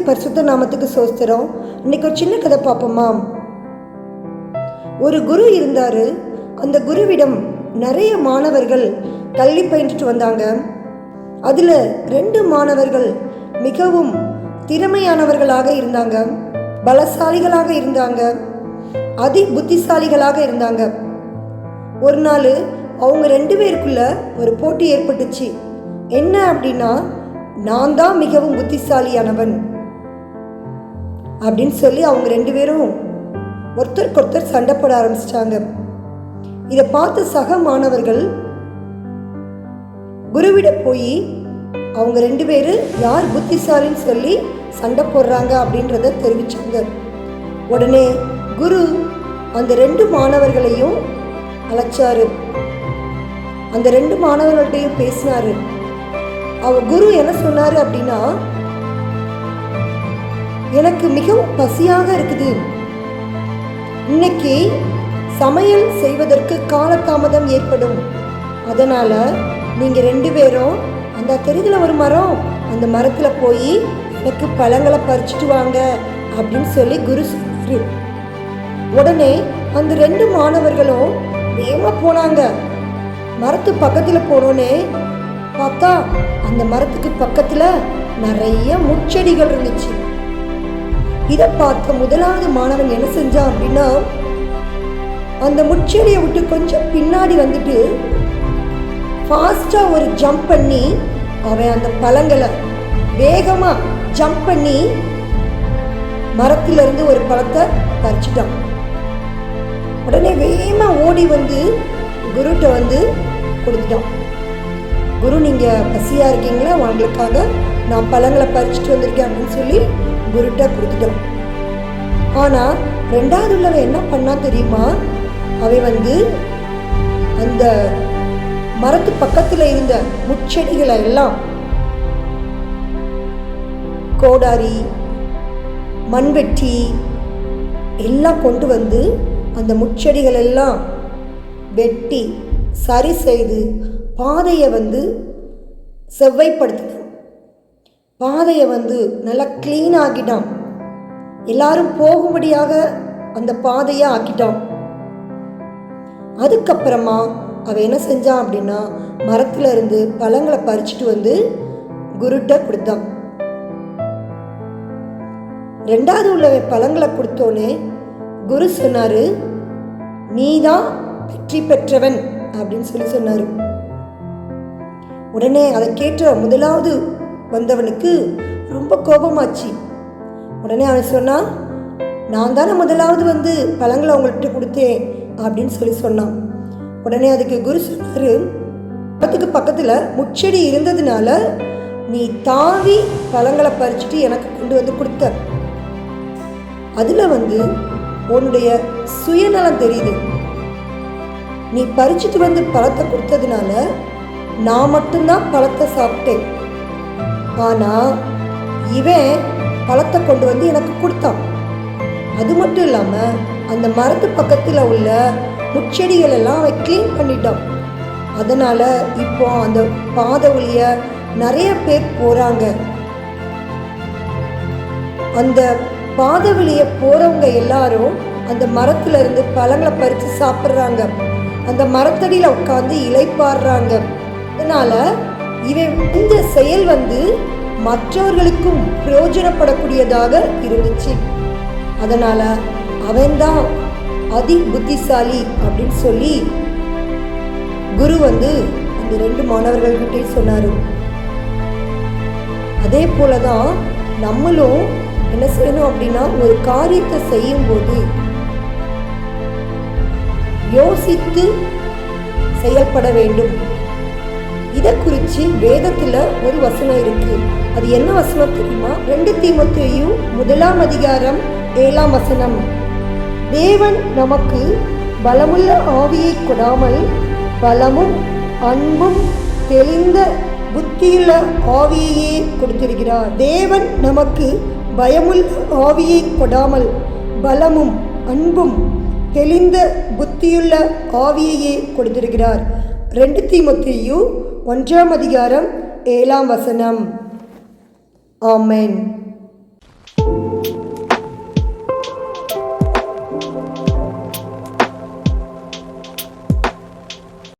பரிசுத்த நாமத்துக்கு சோஸ்திரம். இன்னைக்கு ஒரு சின்ன கதை பார்ப்போமா? ஒரு குரு இருந்தார். அந்த குருவிடம் நிறைய மாணவர்கள் கல்வி பயின்றுட்டு வந்தாங்க. அதில் ரெண்டு மாணவர்கள் மிகவும் திறமையானவர்களாக இருந்தாங்க. பலசாலிகளாக இருந்தாங்க. அதி புத்திசாலிகளாக இருந்தாங்க. ஒரு நாள் அவங்க ரெண்டு பேருக்குள்ள ஒரு போட்டி ஏற்பட்டுச்சு. என்ன அப்படின்னா நான் தான் மிகவும் புத்திசாலியானவன் அப்படின்னு சொல்லி அவங்க ரெண்டு பேரும் ஒருத்தருக்கு ஒருத்தர் சண்டை போட ஆரம்பிச்சிட்டாங்க. இதை பார்த்து சக மாணவர்கள் குருவிட போய் அவங்க ரெண்டு பேரும் யார் புத்திசாலின்னு சொல்லி சண்டை போடுறாங்க அப்படின்றத தெரிவிச்சாங்க. உடனே குரு அந்த ரெண்டு மாணவர்களையும் அழைச்சாரு. அந்த ரெண்டு மாணவர்கள்ட்டையும் பேசினாரு. அவர் குரு என்ன சொன்னார் அப்படின்னா எனக்கு மிகவும் பசியாக இருக்குது. இன்னைக்கு சமையல் செய்வதற்கு காலதாமதம் ஏற்படும். அதனால் நீங்கள் ரெண்டு பேரும் அந்த தெருவில் ஒரு மரம் அந்த மரத்தில் போய் எனக்கு பழங்களை பறிச்சுட்டு வாங்க அப்படின்னு சொல்லி குரு உடனே அந்த ரெண்டு மாணவர்களும் வேகமாக போனாங்க. மரத்து பக்கத்தில் போனோன்னே பார்த்தா அந்த மரத்துக்கு பக்கத்துல நிறைய முச்செடிகள் இருந்துச்சு. இதை பார்த்த முதலாவது மாணவன் என்ன செஞ்சான் அப்படின்னா அந்த முச்செடியை விட்டு கொஞ்சம் பின்னாடி வந்துட்டு ஃபாஸ்டா ஒரு ஜம்ப் பண்ணி அவன் அந்த பழங்களை வேகமா ஜம்ப் பண்ணி மரத்திலிருந்து ஒரு பழத்தை பறிச்சிட்டான். உடனே வேகமா ஓடி வந்து குருட்ட வந்து கொடுத்துட்டான். குரு நீங்கள் பசியாக இருக்கீங்களா? உங்களுக்காக நான் பழங்களை பறிச்சுட்டு வந்திருக்கேன் அப்படின்னு சொல்லி குருட்ட கொடுத்துட்டோம். ஆனால் ரெண்டாவது உள்ளவன் என்ன பண்ணா தெரியுமா? அவன் வந்து அந்த மரத்து பக்கத்தில் இருந்த முச்செடிகளை எல்லாம் கோடாரி மண்வெட்டி எல்லாம் கொண்டு வந்து அந்த முச்செடிகள் எல்லாம் வெட்டி சரி செய்து பாதையை வந்து செவ்வைப்படுத்தினான். பாதையை வந்து நல்லா க்ளீன் ஆக்கிட்டான். எல்லாரும் போகும்படியாக அந்த பாதையை ஆக்கிட்டான். அதுக்கப்புறமா அவன் என்ன செஞ்சான் அப்படின்னா மரத்துல இருந்து பழங்களை பறிச்சுட்டு வந்து குருட்ட கொடுத்தான். ரெண்டாவது உள்ளவன் பழங்களை கொடுத்தோன்னே குரு சொன்னாரு நீதான் வெற்றி பெற்றவன் அப்படின்னு சொல்லி சொன்னாரு. உடனே அதை கேட்ட முதலாவது வந்தவனுக்கு ரொம்ப கோபமாச்சு. உடனே அவன் சொன்னான் நான் தானே முதலாவது வந்து பழங்களை அவங்கள்ட்ட கொடுத்தேன் அப்படின்னு சொல்லி சொன்னான். உடனே அதுக்கு குரு சொன்னாரு பக்கத்துக்கு பக்கத்தில் முச்செடி இருந்ததுனால நீ தாவி பழங்களை பறிச்சுட்டு எனக்கு கொண்டு வந்து கொடுத்த. அதில் வந்து உன்னுடைய சுயநலம் தெரியுது. நீ பறிச்சுட்டு வந்து பழத்தை கொடுத்ததுனால நான் மட்டும்தான் பழத்தை சாப்பிட்டேன். ஆனால் இவன் பழத்தை கொண்டு வந்து எனக்கு கொடுத்தான். அது மட்டும் இல்லாமல் அந்த மரத்து பக்கத்தில் உள்ள முச்செடிகள் எல்லாம் அவன் க்ளீன் பண்ணிட்டான். அதனால் இப்போ அந்த பாதை வழிய நிறைய பேர் போகிறாங்க அந்த பாதை வழிய போகிறவங்க எல்லாரும் அந்த மரத்துல இருந்து பழங்களை பறித்து சாப்பிட்றாங்க. அந்த மரத்தடியில் உட்காந்து இலைப்பாடுறாங்க அதனால இவன் இந்த செயல் வந்து மற்றவர்களுக்கும் பிரயோஜனப்படக்கூடியதாக இருந்துச்சு. அதனால அவன்தான் அதி புத்திசாலி அப்படின்னு சொல்லி குரு வந்து அந்த ரெண்டு மாணவர்கள்கிட்டே சொன்னார். அதே போல தான் நம்மளும் என்ன செய்யணும் அப்படின்னா ஒரு காரியத்தை செய்யும்போது யோசித்து செயல்பட வேண்டும். இதை குறித்து வேதத்தில் ஒரு வசனம் இருக்கு. அது என்ன வசனம் தெரியுமா? ரெண்டு தீமத்தையும் முதலாம் அதிகாரம் ஏழாம் வசனம். தேவன் நமக்கு பலமுள்ள ஆவியை கொடாமல் பலமும் அன்பும் தெளிந்த புத்தியுள்ள ஆவியையே கொடுத்திருக்கிறார். தேவன் நமக்கு பயமுள்ள ஆவியை கொடாமல் பலமும் அன்பும் தெளிந்த புத்தியுள்ள ஆவியையே கொடுத்திருக்கிறார். ரெண்டு தீமத்தையும் ஒன்றாம் அதிகாரம் ஏழாம் வசனம். ஆமேன்.